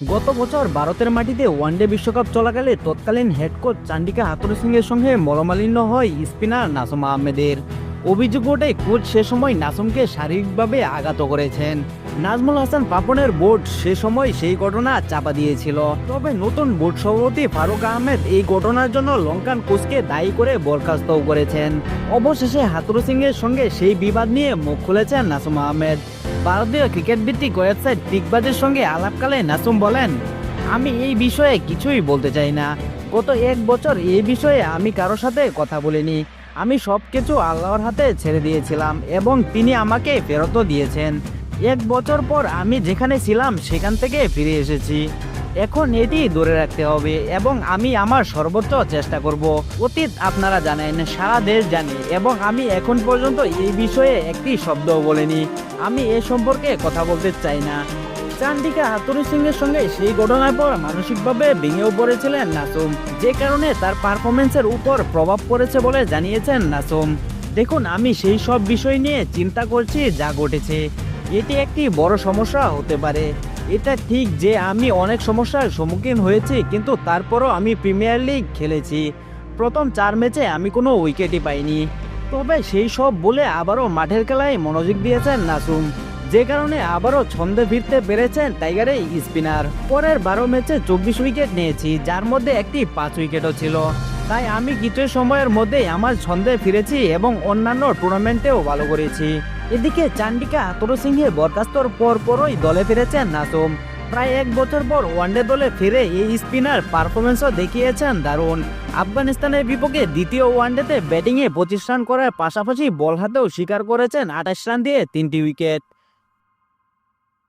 গত বছর ভারতের মাটিতে ওয়ানডে বিশ্বকাপ চলাকালে তৎকালীন হেড কোচ চান্ডিকা হাতুর সিংয়ের সঙ্গে মলমালিন্য হয় স্পিনার নাসুম আহমেদের। অভিযোগ ওঠে কোচ সে সময় নাসুমকে শারীরিকভাবে আঘাত করেছেন। নাজমুল হাসান পাপনের বোর্ড সে সময় সেই ঘটনা চাপা দিয়েছিল। তবে নতুন বোর্ড সভাপতি ফারুক আহমেদ এই ঘটনার জন্য লঙ্কান কোচকে দায়ী করে বরখাস্তও করেছেন। অবশেষে হাতুরু সিংয়ের সঙ্গে সেই বিবাদ নিয়ে মুখ খুলেছেন নাসুম আহমেদ। ভারতীয় ক্রিকেট ভিত্তিক ওয়েবসাইট পিকবাজের সঙ্গে আলাপকালে নাসুম বলেন, আমি এই বিষয়ে কিছুই বলতে চাই না। গত এক বছর এই বিষয়ে আমি কারও সাথে কথা বলিনি। আমি সব কিছু আল্লাহর হাতে ছেড়ে দিয়েছিলাম এবং তিনি আমাকে ফেরতও দিয়েছেন। এক বছর পর আমি যেখানে ছিলাম সেখান থেকে ফিরে এসেছি। এখন এটি ধরে রাখতে হবে এবং আমি আমার সর্বোচ্চ চেষ্টা করব। অতীত আপনারা জানেন, সারা দেশ জানে এবং আমি এখন পর্যন্ত এই বিষয়ে একটি শব্দও বলিনি। আমি এ সম্পর্কে কথা বলতে চাই না। চান্ডিকা হাতুরি সিং এর সঙ্গে সেই ঘটনার পর মানসিকভাবে ভেঙেও পড়েছিলেন নাসুম, যে কারণে তার পারফরমেন্সের উপর প্রভাব পড়েছে বলে জানিয়েছেন নাসুম। দেখুন, আমি সেই সব বিষয় নিয়ে চিন্তা করছি যা ঘটেছে। এটি একটি বড় সমস্যা হতে পারে। এটা ঠিক যে আমি অনেক সমস্যার সম্মুখীন হয়েছি, কিন্তু তারপরও আমি প্রিমিয়ার লিগ খেলেছি। প্রথম চার ম্যাচে আমি কোনো উইকেটই পাইনি। তবে সেই সব বলে আবারও মাঠের খেলায় মনোযোগ দিয়েছেন নাসুম। যে কারণে আবারও ছন্দে ফিরতে পেরেছেন টাইগারের স্পিনার পরের বারো ম্যাচে চব্বিশ উইকেট নিয়েছি, যার মধ্যে একটি পাঁচ উইকেটও ছিল। তাই আমি কিছু সময়ের মধ্যেই আমার ছন্দে ফিরেছি এবং অন্যান্য টুর্নামেন্টেও ভালো করেছি। এদিকে চান্ডিকা আতর সিংহে বরখাস্তর পর পরই দলে ফিরেছেন নাসুম। প্রায় এক বছর পর ওয়ানডে দলে ফিরে এই স্পিনার পারফরমেন্সও দেখিয়েছেন দারুণ। আফগানিস্তানের বিপক্ষে দ্বিতীয় ওয়ানডেতে ব্যাটিংয়ে পঁচিশ রান করার পাশাপাশি বল হাতেও স্বীকার করেছেন আঠাশ রান দিয়ে তিনটি উইকেট।